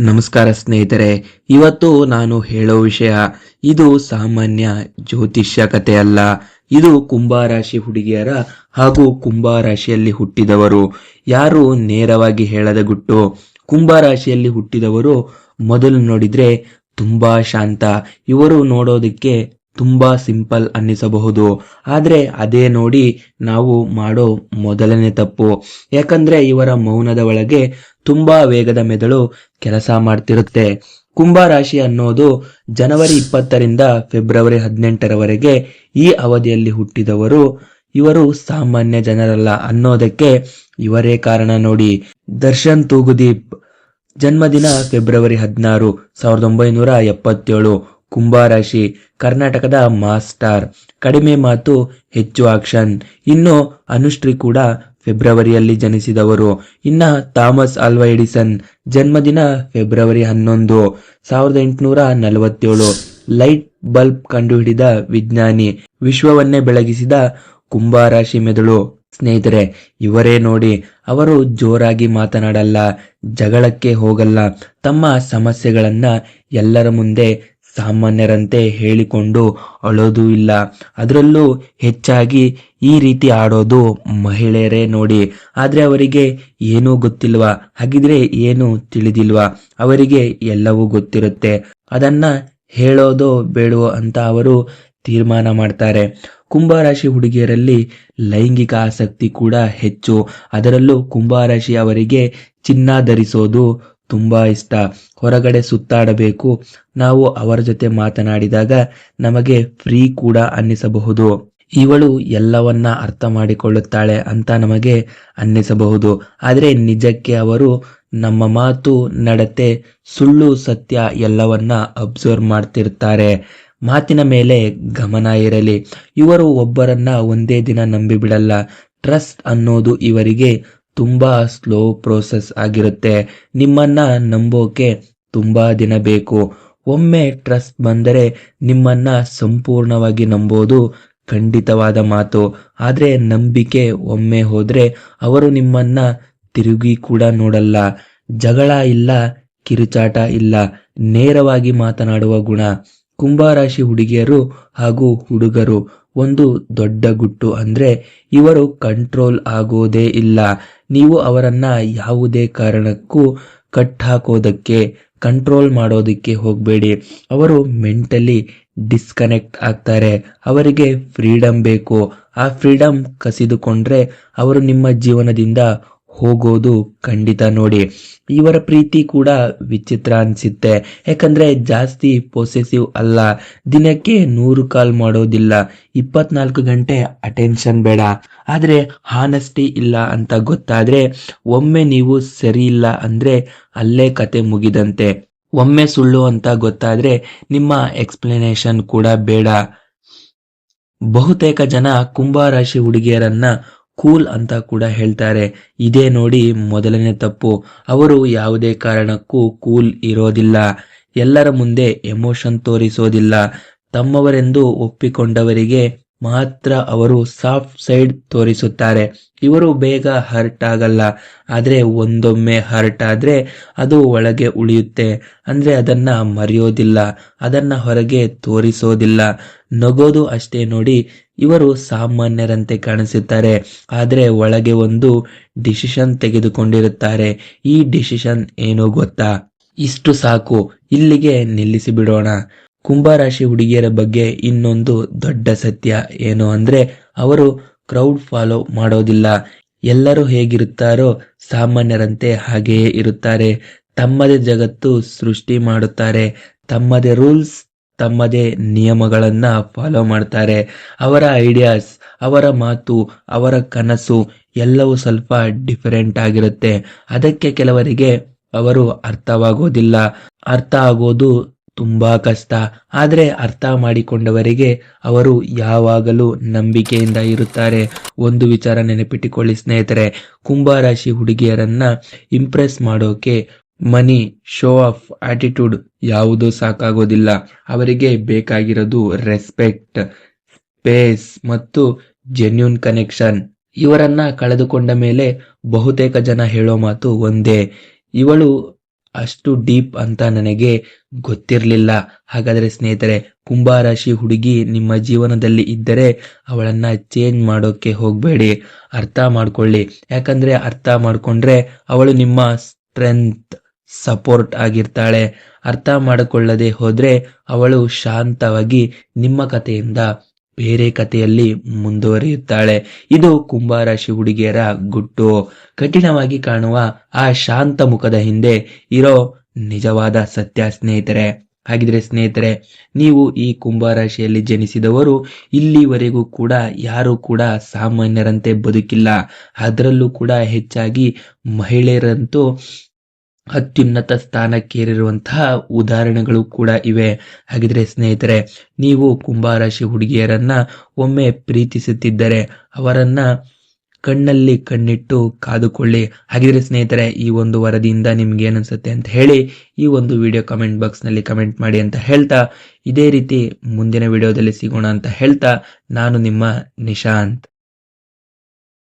ನಮಸ್ಕಾರ ಸ್ನೇಹಿತರೆ, ಇವತ್ತು ನಾನು ಹೇಳೋ ವಿಷಯ, ಇದು ಸಾಮಾನ್ಯ ಜ್ಯೋತಿಷ್ಯ ಕಥೆ ಅಲ್ಲ. ಇದು ಕುಂಭರಾಶಿ ಹುಡುಗಿಯರ ಹಾಗೂ ಕುಂಭರಾಶಿಯಲ್ಲಿ ಹುಟ್ಟಿದವರು. ಯಾರು ನೇರವಾಗಿ ಹೇಳದ ಗುಟ್ಟು? ಕುಂಭರಾಶಿಯಲ್ಲಿ ಹುಟ್ಟಿದವರು ಮೊದಲು ನೋಡಿದ್ರೆ ತುಂಬಾ ಶಾಂತ. ಇವರು ನೋಡೋದಕ್ಕೆ ತುಂಬಾ ಸಿಂಪಲ್ ಅನ್ನಿಸಬಹುದು. ಆದ್ರೆ ಅದೇ ನೋಡಿ ನಾವು ಮಾಡೋ ಮೊದಲನೇ ತಪ್ಪು. ಯಾಕಂದ್ರೆ ಇವರ ಮೌನದ ಒಳಗೆ ತುಂಬಾ ವೇಗದ ಮೆದುಳು ಕೆಲಸ ಮಾಡ್ತಿರುತ್ತೆ. ಕುಂಭ ರಾಶಿ ಅನ್ನೋದು ಜನವರಿ ಇಪ್ಪತ್ತರಿಂದ ಫೆಬ್ರವರಿ ಹದಿನೆಂಟರವರೆಗೆ ಈ ಅವಧಿಯಲ್ಲಿ ಹುಟ್ಟಿದವರು ಇವರು ಸಾಮಾನ್ಯ ಜನರಲ್ಲ ಅನ್ನೋದಕ್ಕೆ ಇವರೇ ಕಾರಣ ನೋಡಿ. ದರ್ಶನ್ ತೂಗುದೀಪ್ ಜನ್ಮದಿನ ಫೆಬ್ರವರಿ ಹದಿನಾರು, ಸಾವಿರದ ಒಂಬೈನೂರ ಎಪ್ಪತ್ತೇಳು. ಕುಂಭರಾಶಿ, ಕರ್ನಾಟಕದ ಮಾಸ್ಟಾರ್. ಕಡಿಮೆ ಮಾತು, ಹೆಚ್ಚು ಆಕ್ಷನ್. ಇನ್ನು ಅನುಶ್ರೀ ಕೂಡ ಫೆಬ್ರವರಿಯಲ್ಲಿ ಜನಿಸಿದವರು. ಇನ್ನ ಥಾಮಸ್ ಆಲ್ವಾ ಎಡಿಸನ್, ಜನ್ಮದಿನ ಫೆಬ್ರವರಿ ಹನ್ನೊಂದು. ಸಾವಿರದ ಎಂಟುನೂರ ನಲವತ್ತೇಳು. ಲೈಟ್ ಬಲ್ಬ್ ಕಂಡುಹಿಡಿದ ವಿಜ್ಞಾನಿ, ವಿಶ್ವವನ್ನೇ ಬೆಳಗಿಸಿದ ಕುಂಭರಾಶಿ ಮೆದುಳು. ಸ್ನೇಹಿತರೆ, ಇವರೇ ನೋಡಿ, ಅವರು ಜೋರಾಗಿ ಮಾತನಾಡಲ್ಲ, ಜಗಳಕ್ಕೆ ಹೋಗಲ್ಲ. ತಮ್ಮ ಸಮಸ್ಯೆಗಳನ್ನ ಎಲ್ಲರ ಮುಂದೆ ಸಾಮಾನ್ಯರಂತೆ ಹೇಳಿಕೊಂಡು ಅಳೋದು ಇಲ್ಲ. ಅದರಲ್ಲೂ ಹೆಚ್ಚಾಗಿ ಈ ರೀತಿ ಆಡೋದು ಮಹಿಳೆಯರೇ ನೋಡಿ. ಆದರೆ ಅವರಿಗೆ ಏನೂ ಗೊತ್ತಿಲ್ವಾ? ಹಾಗಿದ್ರೆ ಏನು ತಿಳಿದಿಲ್ವಾ? ಅವರಿಗೆ ಎಲ್ಲವೂ ಗೊತ್ತಿರುತ್ತೆ. ಅದನ್ನ ಹೇಳೋದು ಬೇಡವೋ ಅಂತ ಅವರು ತೀರ್ಮಾನ ಮಾಡ್ತಾರೆ. ಕುಂಭರಾಶಿ ಹುಡುಗಿಯರಲ್ಲಿ ಲೈಂಗಿಕ ಆಸಕ್ತಿ ಕೂಡ ಹೆಚ್ಚು. ಅದರಲ್ಲೂ ಕುಂಭರಾಶಿ ಅವರಿಗೆ ಚಿನ್ನ ಧರಿಸೋದು ತುಂಬಾ ಇಷ್ಟ. ಹೊರಗಡೆ ಸುತ್ತಾಡಬೇಕು. ನಾವು ಅವರ ಜೊತೆ ಮಾತನಾಡಿದಾಗ ನಮಗೆ ಫ್ರೀ ಕೂಡ ಅನ್ನಿಸಬಹುದು. ಇವಳು ಎಲ್ಲವನ್ನ ಅರ್ಥ ಮಾಡಿಕೊಳ್ಳುತ್ತಾಳೆ ಅಂತ ನಮಗೆ ಅನ್ನಿಸಬಹುದು. ಆದರೆ ನಿಜಕ್ಕೆ ಅವರು ನಮ್ಮ ಮಾತು ನಡತೆ, ಸುಳ್ಳು, ಸತ್ಯ ಎಲ್ಲವನ್ನ ಅಬ್ಸರ್ವ್ ಮಾಡ್ತಿರ್ತಾರೆ. ಮಾತಿನ ಮೇಲೆ ಗಮನ ಇರಲಿ. ಇವರು ಒಬ್ಬರನ್ನ ಒಂದೇ ದಿನ ನಂಬಿಬಿಡಲ್ಲ. ಟ್ರಸ್ಟ್ ಅನ್ನೋದು ಇವರಿಗೆ ತುಂಬಾ ಸ್ಲೋ ಪ್ರೋಸೆಸ್ ಆಗಿರುತ್ತೆ. ನಿಮ್ಮನ್ನ ನಂಬೋಕೆ ತುಂಬಾ ದಿನ ಬೇಕು. ಒಮ್ಮೆ ಟ್ರಸ್ಟ್ ಬಂದರೆ ನಿಮ್ಮನ್ನ ಸಂಪೂರ್ಣವಾಗಿ ನಂಬೋದು. ಖಂಡಿತವಾದ ಮಾತು. ಆದರೆ ನಂಬಿಕೆ ಒಮ್ಮೆ ಹೋದರೆ ಅವರು ನಿಮ್ಮನ್ನ ತಿರುಗಿ ಕೂಡ ನೋಡಲ್ಲ. ಜಗಳ ಇಲ್ಲ, ಕಿರುಚಾಟ ಇಲ್ಲ. ನೇರವಾಗಿ ಮಾತನಾಡುವ ಗುಣ. ಕುಂಭರಾಶಿ ಹುಡುಗಿಯರು ಹಾಗೂ ಹುಡುಗರು ಒಂದು ದೊಡ್ಡ ಗುಟ್ಟು ಅಂದ್ರೆ ಇವರು ಕಂಟ್ರೋಲ್ ಆಗೋದೇ ಇಲ್ಲ. ನೀವು ಅವರನ್ನ ಯಾವುದೇ ಕಾರಣಕ್ಕೂ ಕಟ್ ಹಾಕೋದಕ್ಕೆ ಕಂಟ್ರೋಲ್ ಮಾಡೋದಕ್ಕೆ ಹೋಗಬೇಡಿ. ಅವರು ಮೆಂಟಲಿ ಡಿಸ್ಕನೆಕ್ಟ್ ಆಗ್ತಾರೆ. ಅವರಿಗೆ ಫ್ರೀಡಮ್ ಬೇಕು. ಆ ಫ್ರೀಡಮ್ ಕಸಿದುಕೊಂಡ್ರೆ ಅವರು ನಿಮ್ಮ ಜೀವನದಿಂದ ಹೋಗೋದು ಖಂಡಿತ ನೋಡಿ. ಇವರ ಪ್ರೀತಿ ಕೂಡ ವಿಚಿತ್ರ ಅನ್ಸುತ್ತೆ. ಯಾಕಂದ್ರೆ ಜಾಸ್ತಿ ಪೊಸೆಸಿವ್ ಅಲ್ಲ. ದಿನಕ್ಕೆ ನೂರು ಕಾಲ್ ಮಾಡೋದಿಲ್ಲ. ಇಪ್ಪತ್ನಾಲ್ಕು ಗಂಟೆ ಅಟೆನ್ಷನ್ ಬೇಡ. ಆದ್ರೆ ಹಾನೆಸ್ಟಿ ಇಲ್ಲ ಅಂತ ಗೊತ್ತಾದ್ರೆ ಒಮ್ಮೆ ನೀವು ಸರಿ ಇಲ್ಲ ಅಂದ್ರೆ ಅಲ್ಲೇ ಕತೆ ಮುಗಿದಂತೆ. ಒಮ್ಮೆ ಸುಳ್ಳು ಅಂತ ಗೊತ್ತಾದ್ರೆ ನಿಮ್ಮ ಎಕ್ಸ್ಪ್ಲನೇಷನ್ ಕೂಡ ಬೇಡ. ಬಹುತೇಕ ಜನ ಕುಂಭ ರಾಶಿ ಹುಡುಗಿಯರನ್ನ ಕೂಲ್ ಅಂತ ಕೂಡ ಹೇಳ್ತಾರೆ. ಇದೇ ನೋಡಿ ಮೊದಲನೇ ತಪ್ಪು. ಅವರು ಯಾವುದೇ ಕಾರಣಕ್ಕೂ ಕೂಲ್ ಇರೋದಿಲ್ಲ. ಎಲ್ಲರ ಮುಂದೆ ಎಮೋಷನ್ ತೋರಿಸೋದಿಲ್ಲ. ತಮ್ಮವರೆಂದು ಒಪ್ಪಿಕೊಂಡವರಿಗೆ ಮಾತ್ರ ಅವರು ಸಾಫ್ಟ್ ಸೈಡ್ ತೋರಿಸುತ್ತಾರೆ. ಇವರು ಬೇಗ ಹರ್ಟ್ ಆಗಲ್ಲ. ಆದರೆ ಒಂದೊಮ್ಮೆ ಹರ್ಟ್ ಆದ್ರೆ ಅದು ಒಳಗೆ ಉಳಿಯುತ್ತೆ. ಅಂದ್ರೆ ಅದನ್ನ ಮರೆಯೋದಿಲ್ಲ. ಅದನ್ನ ಹೊರಗೆ ತೋರಿಸೋದಿಲ್ಲ. ನಗೋದು ಅಷ್ಟೇ ನೋಡಿ ಇವರು ಸಾಮಾನ್ಯರಂತೆ ಕಾಣಿಸುತ್ತಾರೆ. ಆದರೆ ಒಳಗೆ ಒಂದು ಡಿಸಿಷನ್ ತೆಗೆದುಕೊಂಡಿರುತ್ತಾರೆ. ಈ ಡಿಸಿಷನ್ ಏನು ಗೊತ್ತಾ? ಇಷ್ಟು ಸಾಕು. ಇಲ್ಲಿಗೆ ನಿಲ್ಲಿಸಿ ಬಿಡೋಣ ಕುಂಭರಾಶಿ ಹುಡುಗಿಯರ ಬಗ್ಗೆ ಇನ್ನೊಂದು ದೊಡ್ಡ ಸತ್ಯ ಏನು ಅಂದ್ರೆ ಅವರು ಕ್ರೌಡ್ ಫಾಲೋ ಮಾಡೋದಿಲ್ಲ. ಎಲ್ಲರೂ ಹೇಗಿರುತ್ತಾರೋ ಸಾಮಾನ್ಯರಂತೆ ಹಾಗೆಯೇ ಇರುತ್ತಾರೆ. ತಮ್ಮದೇ ಜಗತ್ತು ಸೃಷ್ಟಿ ಮಾಡುತ್ತಾರೆ. ತಮ್ಮದೇ ರೂಲ್ಸ್ ತಮ್ಮದೇ ನಿಯಮಗಳನ್ನ ಫಾಲೋ ಮಾಡ್ತಾರೆ. ಅವರ ಐಡಿಯಾಸ್ ಅವರ ಮಾತು, ಅವರ ಕನಸು ಎಲ್ಲವೂ ಸ್ವಲ್ಪ ಡಿಫರೆಂಟ್ ಆಗಿರುತ್ತೆ. ಅದಕ್ಕೆ ಕೆಲವರಿಗೆ ಅವರು ಅರ್ಥವಾಗೋದಿಲ್ಲ. ಅರ್ಥ ಆಗೋದು ತುಂಬಾ ಕಷ್ಟ. ಆದರೆ ಅರ್ಥ ಮಾಡಿಕೊಂಡವರಿಗೆ ಅವರು ಯಾವಾಗಲೂ ನಂಬಿಕೆಯಿಂದ ಇರುತ್ತಾರೆ. ಒಂದು ವಿಚಾರ ನೆನಪಿಟ್ಟುಕೊಳ್ಳಿ ಸ್ನೇಹಿತರೆ ಕುಂಭರಾಶಿ ಹುಡುಗಿಯರನ್ನ ಇಂಪ್ರೆಸ್ ಮಾಡೋಕೆ ಮನಿ ಶೋ ಆಫ್ ಆಟಿಟ್ಯೂಡ್ ಯಾವುದೂ ಸಾಕಾಗೋದಿಲ್ಲ. ಅವರಿಗೆ ಬೇಕಾಗಿರೋದು ರೆಸ್ಪೆಕ್ಟ್ ಸ್ಪೇಸ್ ಮತ್ತು ಜೆನ್ಯೂನ್ ಕನೆಕ್ಷನ್ ಇವರನ್ನ ಕಳೆದುಕೊಂಡ ಮೇಲೆ ಬಹುತೇಕ ಜನ ಹೇಳೋ ಮಾತು ಒಂದೇ. ಇವಳು ಅಷ್ಟು ಡೀಪ್ ಅಂತ ನನಗೆ ಗೊತ್ತಿರಲಿಲ್ಲ. ಹಾಗಾದರೆ ಸ್ನೇಹಿತರೆ, ಕುಂಭರಾಶಿ ಹುಡುಗಿ ನಿಮ್ಮ ಜೀವನದಲ್ಲಿ ಇದ್ದರೆ ಅವಳನ್ನ ಚೇಂಜ್ ಮಾಡೋಕ್ಕೆ ಹೋಗಬೇಡಿ. ಅರ್ಥ ಮಾಡ್ಕೊಳ್ಳಿ. ಯಾಕಂದ್ರೆ ಅರ್ಥ ಮಾಡಿಕೊಂಡ್ರೆ ಅವಳು ನಿಮ್ಮ ಸ್ಟ್ರೆಂತ್ ಸಪೋರ್ಟ್ ಆಗಿರ್ತಾಳೆ. ಅರ್ಥ ಮಾಡಿಕೊಳ್ಳದೆ ಹೋದರೆ ಅವಳು ಶಾಂತವಾಗಿ ನಿಮ್ಮ ಕಥೆಯಿಂದ ಬೇರೆ ಕಥೆಯಲ್ಲಿ ಮುಂದುವರಿಯುತ್ತಾಳೆ. ಇದು ಕುಂಭರಾಶಿ ಹುಡುಗಿಯರ ಗುಟ್ಟು. ಕಠಿಣವಾಗಿ ಕಾಣುವ ಆ ಶಾಂತ ಮುಖದ ಹಿಂದೆ ಇರೋ ನಿಜವಾದ ಸತ್ಯ ಸ್ನೇಹಿತರೆ. ಹಾಗಿದ್ರೆ ಸ್ನೇಹಿತರೆ, ನೀವು ಈ ಕುಂಭರಾಶಿಯಲ್ಲಿ ಜನಿಸಿದವರು ಇಲ್ಲಿವರೆಗೂ ಕೂಡ ಯಾರು ಕೂಡ ಸಾಮಾನ್ಯರಂತೆ ಬದುಕಿಲ್ಲ. ಅದರಲ್ಲೂ ಕೂಡ ಹೆಚ್ಚಾಗಿ ಮಹಿಳೆಯರಂತೂ ಅತ್ಯುನ್ನತ ಸ್ಥಾನಕ್ಕೇರಿರುವಂತಹ ಉದಾಹರಣೆಗಳು ಕೂಡ ಇವೆ. ಹಾಗಿದ್ರೆ ಸ್ನೇಹಿತರೆ, ನೀವು ಕುಂಭರಾಶಿ ಹುಡುಗಿಯರನ್ನ ಒಮ್ಮೆ ಪ್ರೀತಿಸುತ್ತಿದ್ದರೆ ಅವರನ್ನ ಕಣ್ಣಲ್ಲಿ ಕಣ್ಣಿಟ್ಟು ಕಾದುಕೊಳ್ಳಿ. ಹಾಗಿದ್ರೆ ಸ್ನೇಹಿತರೆ, ಈ ಒಂದು ವರದಿಯಿಂದ ನಿಮ್ಗೆ ಏನನ್ಸುತ್ತೆ ಅಂತ ಹೇಳಿ ಈ ಒಂದು ವಿಡಿಯೋ ಕಮೆಂಟ್ ಬಾಕ್ಸ್ನಲ್ಲಿ ಕಮೆಂಟ್ ಮಾಡಿ ಅಂತ ಹೇಳ್ತಾ, ಇದೇ ರೀತಿ ಮುಂದಿನ ವಿಡಿಯೋದಲ್ಲಿ ಸಿಗೋಣ ಅಂತ ಹೇಳ್ತಾ, ನಾನು ನಿಮ್ಮ ನಿಶಾಂತ್.